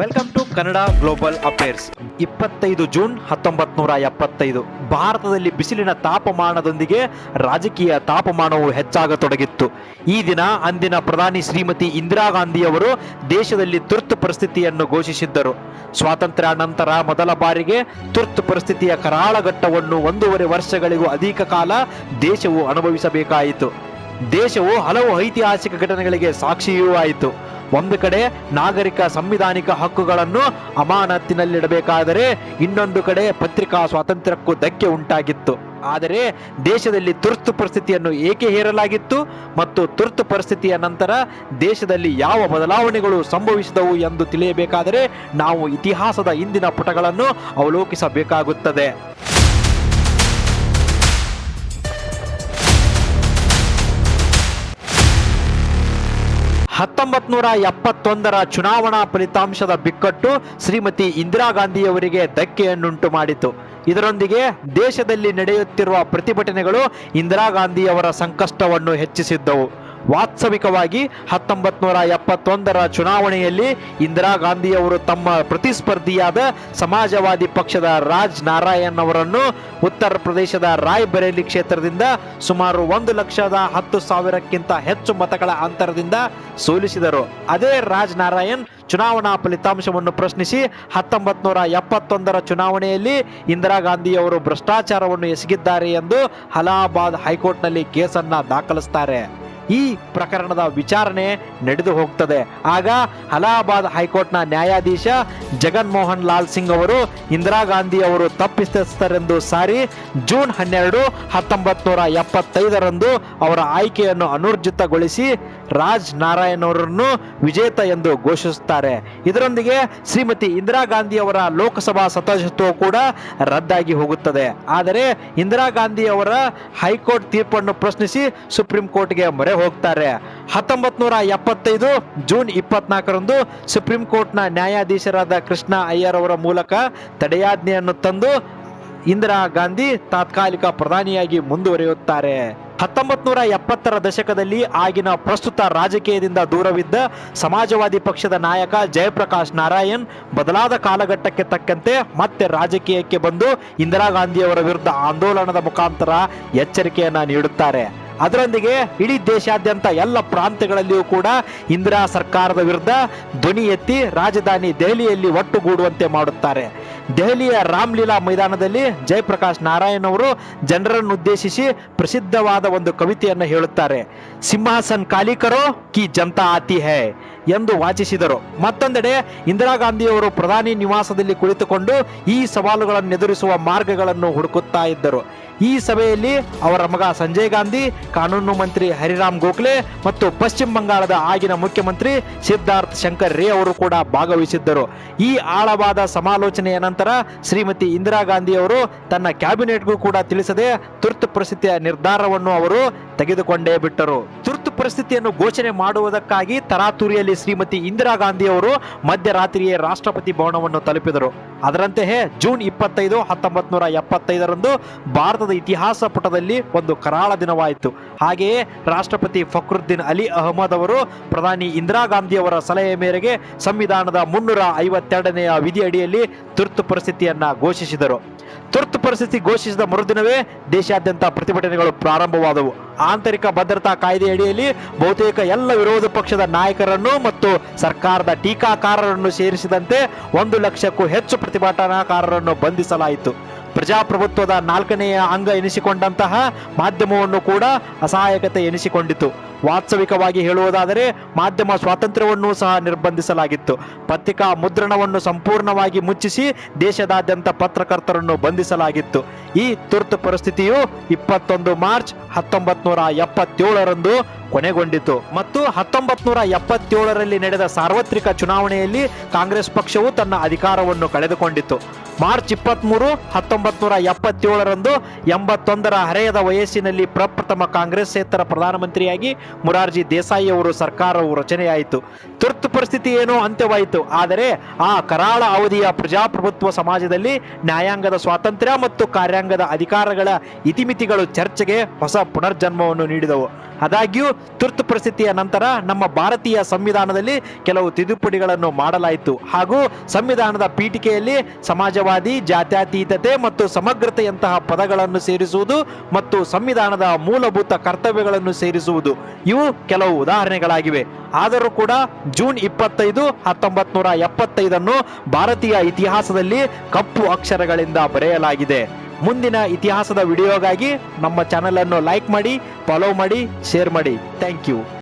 Welcome to Kannada global affairs ಇಪ್ಪತ್ತೈದು June ಹತ್ತೊಂಬತ್ ನೂರ ಎಪ್ಪತ್ತೈದು. ಭಾರತದಲ್ಲಿ ಬಿಸಿಲಿನ ತಾಪಮಾನದೊಂದಿಗೆ ರಾಜಕೀಯ ತಾಪಮಾನವು ಹೆಚ್ಚಾಗತೊಡಗಿತ್ತು. ಈ ದಿನ ಅಂದಿನ ಪ್ರಧಾನಿ ಶ್ರೀಮತಿ ಇಂದಿರಾ ಗಾಂಧಿಯವರು ದೇಶದಲ್ಲಿ ತುರ್ತು ಪರಿಸ್ಥಿತಿಯನ್ನು ಘೋಷಿಸಿದ್ದರು. ಸ್ವಾತಂತ್ರ್ಯ ನಂತರ ಮೊದಲ ಬಾರಿಗೆ ತುರ್ತು ಪರಿಸ್ಥಿತಿಯ ಕರಾಳ ಘಟ್ಟವನ್ನು ಒಂದೂವರೆ ವರ್ಷಗಳಿಗೂ ಅಧಿಕ ಕಾಲ ದೇಶವು ಅನುಭವಿಸಬೇಕಾಯಿತು. ದೇಶವು ಹಲವು ಐತಿಹಾಸಿಕ ಘಟನೆಗಳಿಗೆ ಸಾಕ್ಷಿಯೂ ಆಯಿತು. ಒಂದು ಕಡೆ ನಾಗರಿಕ ಸಂವಿಧಾನಿಕ ಹಕ್ಕುಗಳನ್ನು ಅಮಾನತ್ತಿನಲ್ಲಿಡಬೇಕಾದರೆ ಇನ್ನೊಂದು ಕಡೆ ಪತ್ರಿಕಾ ಸ್ವಾತಂತ್ರ್ಯಕ್ಕೂ ಧಕ್ಕೆ ಉಂಟಾಗಿತ್ತು. ಆದರೆ ದೇಶದಲ್ಲಿ ತುರ್ತು ಪರಿಸ್ಥಿತಿಯನ್ನು ಏಕೆ ಹೇರಲಾಗಿತ್ತು ಮತ್ತು ತುರ್ತು ಪರಿಸ್ಥಿತಿಯ ನಂತರ ದೇಶದಲ್ಲಿ ಯಾವ ಬದಲಾವಣೆಗಳು ಸಂಭವಿಸಿದವು ಎಂದು ತಿಳಿಯಬೇಕಾದರೆ ನಾವು ಇತಿಹಾಸದ ಇಂದಿನ ಪುಟಗಳನ್ನು ಅವಲೋಕಿಸಬೇಕಾಗುತ್ತದೆ. ಹತ್ತೊಂಬತ್ ನೂರ ಎಪ್ಪತ್ತೊಂದರ ಚುನಾವಣಾ ಫಲಿತಾಂಶದ ಬಿಕ್ಕಟ್ಟು ಶ್ರೀಮತಿ ಇಂದಿರಾ ಗಾಂಧಿಯವರಿಗೆ ಧಕ್ಕೆಯನ್ನುಂಟು ಮಾಡಿತು ಇದರೊಂದಿಗೆ ದೇಶದಲ್ಲಿ ನಡೆಯುತ್ತಿರುವ ಪ್ರತಿಭಟನೆಗಳು ಇಂದಿರಾ ಗಾಂಧಿಯವರ ಸಂಕಷ್ಟವನ್ನು ಹೆಚ್ಚಿಸಿದ್ದವು. ವಾಸ್ತವಿಕವಾಗಿ ಹತ್ತೊಂಬತ್ ನೂರ ಎಪ್ಪತ್ತೊಂದರ ಚುನಾವಣೆಯಲ್ಲಿ ಇಂದಿರಾ ಗಾಂಧಿಯವರು ತಮ್ಮ ಪ್ರತಿಸ್ಪರ್ಧಿಯಾದ ಸಮಾಜವಾದಿ ಪಕ್ಷದ ರಾಜ್ ನಾರಾಯಣ್ ಅವರನ್ನು ಉತ್ತರ ಪ್ರದೇಶದ ರಾಯ್ಬರೇಲಿ ಕ್ಷೇತ್ರದಿಂದ ಸುಮಾರು ಒಂದು ಲಕ್ಷದ ಹತ್ತು ಸಾವಿರಕ್ಕಿಂತ ಹೆಚ್ಚು ಮತಗಳ ಅಂತರದಿಂದ ಸೋಲಿಸಿದರು. ಅದೇ ರಾಜ್ ನಾರಾಯಣ್ ಚುನಾವಣಾ ಫಲಿತಾಂಶವನ್ನು ಪ್ರಶ್ನಿಸಿ ಹತ್ತೊಂಬತ್ ನೂರ ಎಪ್ಪತ್ತೊಂದರ ಚುನಾವಣೆಯಲ್ಲಿ ಇಂದಿರಾ ಗಾಂಧಿಯವರು ಭ್ರಷ್ಟಾಚಾರವನ್ನು ಎಸಗಿದ್ದಾರೆ ಎಂದು ಅಲಹಾಬಾದ್ ಹೈಕೋರ್ಟ್ನಲ್ಲಿ ಕೇಸನ್ನು ದಾಖಲಿಸ್ತಾರೆ. ಈ ಪ್ರಕರಣದ ವಿಚಾರಣೆ ನಡೆದು ಹೋಗ್ತದೆ. ಆಗ ಅಲಹಾಬಾದ್ ಹೈಕೋರ್ಟ್ನ ನ್ಯಾಯಾಧೀಶ ಜಗನ್ ಮೋಹನ್ ಲಾಲ್ ಸಿಂಗ್ ಅವರು ಇಂದಿರಾ ಗಾಂಧಿ ಅವರು ತಪ್ಪಿತಸ್ಥರೆಂದು ಸಾರಿ ಜೂನ್ ಹನ್ನೆರಡು ಹತ್ತೊಂಬತ್ತು ನೂರ ಎಪ್ಪತ್ತೈದರಂದು ಅವರ ಆಯ್ಕೆಯನ್ನು ಅನೂರ್ಜಿತಗೊಳಿಸಿ ರಾಜ್ ನಾರಾಯಣ್ ಅವರನ್ನು ವಿಜೇತ ಎಂದು ಘೋಷಿಸುತ್ತಾರೆ. ಇದರೊಂದಿಗೆ ಶ್ರೀಮತಿ ಇಂದಿರಾ ಗಾಂಧಿ ಅವರ ಲೋಕಸಭಾ ಸದಸ್ಯತ್ವ ಕೂಡ ರದ್ದಾಗಿ ಹೋಗುತ್ತದೆ. ಆದರೆ ಇಂದಿರಾ ಗಾಂಧಿ ಅವರ ಹೈಕೋರ್ಟ್ ತೀರ್ಪನ್ನು ಪ್ರಶ್ನಿಸಿ ಸುಪ್ರೀಂ ಕೋರ್ಟ್ಗೆ ಮೊರೆ ಹೋಗ್ತಾರೆ. ಹತ್ತೊಂಬತ್ ನೂರ ಎಪ್ಪತ್ತೈದು ಜೂನ್ ಇಪ್ಪತ್ನಾಲ್ಕರಂದು ಸುಪ್ರೀಂ ಕೋರ್ಟ್ನ ನ್ಯಾಯಾಧೀಶರಾದ ಕೃಷ್ಣ ಅಯ್ಯರ್ ಅವರ ಮೂಲಕ ತಡೆಯಾಜ್ಞೆಯನ್ನು ತಂದು ಇಂದಿರಾ ಗಾಂಧಿ ತಾತ್ಕಾಲಿಕ ಪ್ರಧಾನಿಯಾಗಿ ಮುಂದುವರಿಯುತ್ತಾರೆ. ಹತ್ತೊಂಬತ್ ನೂರ ಎಪ್ಪತ್ತರ ದಶಕದಲ್ಲಿ ಆಗಿನ ಪ್ರಸ್ತುತ ರಾಜಕೀಯದಿಂದ ದೂರವಿದ್ದ ಸಮಾಜವಾದಿ ಪಕ್ಷದ ನಾಯಕ ಜಯಪ್ರಕಾಶ್ ನಾರಾಯಣ್ ಬದಲಾದ ಕಾಲಘಟ್ಟಕ್ಕೆ ತಕ್ಕಂತೆ ಮತ್ತೆ ರಾಜಕೀಯಕ್ಕೆ ಬಂದು ಇಂದಿರಾ ಗಾಂಧಿಯವರ ವಿರುದ್ಧ ಆಂದೋಲನದ ಮುಖಾಂತರ ಎಚ್ಚರಿಕೆಯನ್ನ ನೀಡುತ್ತಾರೆ. ಅದರೊಂದಿಗೆ ಇಡೀ ದೇಶಾದ್ಯಂತ ಎಲ್ಲ ಪ್ರಾಂತ್ಯಗಳಲ್ಲಿಯೂ ಕೂಡ ಇಂದಿರಾ ಸರ್ಕಾರದ ವಿರುದ್ಧ ಧ್ವನಿ ಎತ್ತಿ ರಾಜಧಾನಿ ದೆಹಲಿಯಲ್ಲಿ ಒಟ್ಟುಗೂಡುವಂತೆ ಮಾಡುತ್ತಾರೆ. ದೆಹಲಿಯ ರಾಮ್ಲೀಲಾ ಮೈದಾನದಲ್ಲಿ ಜಯಪ್ರಕಾಶ್ ನಾರಾಯಣ್ ಅವರು ಜನರನ್ನು ಉದ್ದೇಶಿಸಿ ಪ್ರಸಿದ್ಧವಾದ ಒಂದು ಕವಿತೆಯನ್ನು ಹೇಳುತ್ತಾರೆ. ಸಿಂಹಾಸನ್ ಕಾಲಿಕರೋ ಕಿ ಜನತಾ ಆತಿ ಹೈ. ಎಂದು ವಾಚಿಸಿದರು. ಮತ್ತೊಂದೆಡೆ ಇಂದಿರಾ ಗಾಂಧಿಯವರು ಪ್ರಧಾನಿ ನಿವಾಸದಲ್ಲಿ ಕುಳಿತುಕೊಂಡು ಈ ಸವಾಲುಗಳನ್ನು ಎದುರಿಸುವ ಮಾರ್ಗಗಳನ್ನು ಹುಡುಕುತ್ತಾ ಇದ್ದರು. ಈ ಸಭೆಯಲ್ಲಿ ಅವರ ಮಗ ಸಂಜಯ್ ಗಾಂಧಿ, ಕಾನೂನು ಮಂತ್ರಿ ಹರಿರಾಮ್ ಗೋಖಲೆ ಮತ್ತು ಪಶ್ಚಿಮ ಬಂಗಾಳದ ಆಗಿನ ಮುಖ್ಯಮಂತ್ರಿ ಸಿದ್ಧಾರ್ಥ್ ಶಂಕರ್ ರೇ ಅವರು ಕೂಡ ಭಾಗವಹಿಸಿದ್ದರು. ಈ ಆಳವಾದ ಸಮಾಲೋಚನೆಯ ನಂತರ ಶ್ರೀಮತಿ ಇಂದಿರಾ ಗಾಂಧಿ ಅವರು ತನ್ನ ಕ್ಯಾಬಿನೆಟ್ಗೂ ಕೂಡ ತಿಳಿಸದೆ ತುರ್ತು ಪರಿಸ್ಥಿತಿಯ ನಿರ್ಧಾರವನ್ನು ಅವರು ತೆಗೆದುಕೊಂಡೇ ಬಿಟ್ಟರು. ಪರಿಸ್ಥಿತಿಯನ್ನು ಘೋಷಣೆ ಮಾಡುವುದಕ್ಕಾಗಿ ತರಾತುರಿಯಲ್ಲಿ ಶ್ರೀಮತಿ ಇಂದಿರಾ ಗಾಂಧಿ ಅವರು ಮಧ್ಯರಾತ್ರಿಯೇ ರಾಷ್ಟ್ರಪತಿ ಭವನವನ್ನು ತಲುಪಿದರು. ಅದರಂತೆಯೇ ಜೂನ್ ಇಪ್ಪತ್ತೈದು ಹತ್ತೊಂಬತ್ ನೂರ ಎಪ್ಪತ್ತೈದರಂದು ಭಾರತದ ಇತಿಹಾಸ ಪುಟದಲ್ಲಿ ಒಂದು ಕರಾಳ ದಿನವಾಯಿತು. ಹಾಗೆಯೇ ರಾಷ್ಟ್ರಪತಿ ಫಕ್ರುದ್ದೀನ್ ಅಲಿ ಅಹಮದ್ ಅವರು ಪ್ರಧಾನಿ ಇಂದಿರಾ ಗಾಂಧಿ ಅವರ ಸಲಹೆ ಮೇರೆಗೆ ಸಂವಿಧಾನದ ಮುನ್ನೂರ ಐವತ್ತೆರಡನೆಯ ವಿಧಿ ಅಡಿಯಲ್ಲಿ ತುರ್ತು ಪರಿಸ್ಥಿತಿಯನ್ನ ಘೋಷಿಸಿದರು. ತುರ್ತು ಪರಿಸ್ಥಿತಿ ಘೋಷಿಸಿದ ಮರುದಿನವೇ ದೇಶಾದ್ಯಂತ ಪ್ರತಿಭಟನೆಗಳು ಪ್ರಾರಂಭವಾದವು. ಆಂತರಿಕ ಭದ್ರತಾ ಕಾಯ್ದೆಯಡಿಯಲ್ಲಿ ಬಹುತೇಕ ಎಲ್ಲ ವಿರೋಧ ಪಕ್ಷದ ನಾಯಕರನ್ನು ಮತ್ತು ಸರ್ಕಾರದ ಟೀಕಾಕಾರರನ್ನು ಸೇರಿಸಿದಂತೆ ಒಂದು ಲಕ್ಷಕ್ಕೂ ಹೆಚ್ಚು ಪ್ರತಿಭಟನಾಕಾರರನ್ನು ಬಂಧಿಸಲಾಯಿತು. ಪ್ರಜಾಪ್ರಭುತ್ವದ ನಾಲ್ಕನೆಯ ಅಂಗ ಎನಿಸಿಕೊಂಡಂತಹ ಮಾಧ್ಯಮವನ್ನು ಕೂಡ ಅಸಹಾಯಕತೆ ಎನಿಸಿಕೊಂಡಿತು. ವಾಸ್ತವಿಕವಾಗಿ ಹೇಳುವುದಾದರೆ ಮಾಧ್ಯಮ ಸ್ವಾತಂತ್ರ್ಯವನ್ನೂ ಸಹ ನಿರ್ಬಂಧಿಸಲಾಗಿತ್ತು. ಪತ್ರಿಕಾ ಮುದ್ರಣವನ್ನು ಸಂಪೂರ್ಣವಾಗಿ ಮುಚ್ಚಿಸಿ ದೇಶದಾದ್ಯಂತ ಪತ್ರಕರ್ತರನ್ನು ಬಂಧಿಸಲಾಗಿತ್ತು. ಈ ತುರ್ತು ಪರಿಸ್ಥಿತಿಯು ಇಪ್ಪತ್ತೊಂದು ಮಾರ್ಚ್ ಹತ್ತೊಂಬತ್ ನೂರ ಎಪ್ಪತ್ತೇಳರಂದು ಕೊನೆಗೊಂಡಿತು. ಮತ್ತು ಹತ್ತೊಂಬತ್ ನೂರ ಎಪ್ಪತ್ತೇಳರಲ್ಲಿ ನಡೆದ ಸಾರ್ವತ್ರಿಕ ಚುನಾವಣೆಯಲ್ಲಿ ಕಾಂಗ್ರೆಸ್ ಪಕ್ಷವು ತನ್ನ ಅಧಿಕಾರವನ್ನು ಕಳೆದುಕೊಂಡಿತು. ಮಾರ್ಚ್ ಇಪ್ಪತ್ಮೂರು ಹತ್ತೊಂಬತ್ ನೂರ ಎಪ್ಪತ್ತೇಳರಂದು ಎಂಬತ್ತೊಂದರ ಹರೆಯದ ವಯಸ್ಸಿನಲ್ಲಿ ಪ್ರಪ್ರಥಮ ಕಾಂಗ್ರೆಸ್ಸೇತರ ಪ್ರಧಾನಮಂತ್ರಿಯಾಗಿ ಮುರಾರ್ಜಿ ದೇಸಾಯಿ ಅವರು ಸರ್ಕಾರವು ರಚನೆಯಾಯಿತು. ತುರ್ತು ಪರಿಸ್ಥಿತಿ ಏನೋ ಅಂತ್ಯವಾಯಿತು. ಆದರೆ ಆ ಕರಾಳ ಅವಧಿಯ ಪ್ರಜಾಪ್ರಭುತ್ವ ಸಮಾಜದಲ್ಲಿ ನ್ಯಾಯಾಂಗದ ಸ್ವಾತಂತ್ರ್ಯ ಮತ್ತು ಕಾರ್ಯಾಂಗದ ಅಧಿಕಾರಗಳ ಇತಿಮಿತಿಗಳು ಚರ್ಚೆಗೆ ಹೊಸ ಪುನರ್ಜನ್ಮವನ್ನು ನೀಡಿದವು. ಆದಾಗ್ಯೂ, ತುರ್ತು ಪರಿಸ್ಥಿತಿಯ ನಂತರ ನಮ್ಮ ಭಾರತೀಯ ಸಂವಿಧಾನದಲ್ಲಿ ಕೆಲವು ತಿದ್ದುಪಡಿಗಳನ್ನು ಮಾಡಲಾಯಿತು. ಹಾಗೂ ಸಂವಿಧಾನದ ಪೀಠಿಕೆಯಲ್ಲಿ ಸಮಾಜವಾದಿ ಜಾತ್ಯತೀತತೆ ಮತ್ತು ಸಮಗ್ರತೆಯಂತಹ ಪದಗಳನ್ನು ಸೇರಿಸುವುದು ಮತ್ತು ಸಂವಿಧಾನದ ಮೂಲಭೂತ ಕರ್ತವ್ಯಗಳನ್ನು ಸೇರಿಸುವುದು. ಇವು ಕೆಲವು ಉದಾಹರಣೆಗಳಾಗಿವೆ. ಆದರೂ ಕೂಡ ಜೂನ್ ಇಪ್ಪತ್ತೈದು ಹತ್ತೊಂಬತ್ ನೂರ ಎಪ್ಪತ್ತೈದನ್ನು ಭಾರತೀಯ ಇತಿಹಾಸದಲ್ಲಿ ಕಪ್ಪು ಅಕ್ಷರಗಳಿಂದ ಬರೆಯಲಾಗಿದೆ. ಮುಂದಿನ ಇತಿಹಾಸದ ವಿಡಿಯೋಗಾಗಿ ನಮ್ಮ ಚಾನೆಲ್ ಅನ್ನು ಲೈಕ್ ಮಾಡಿ, ಫಾಲೋ ಮಾಡಿ, ಶೇರ್ ಮಾಡಿ. Thank you.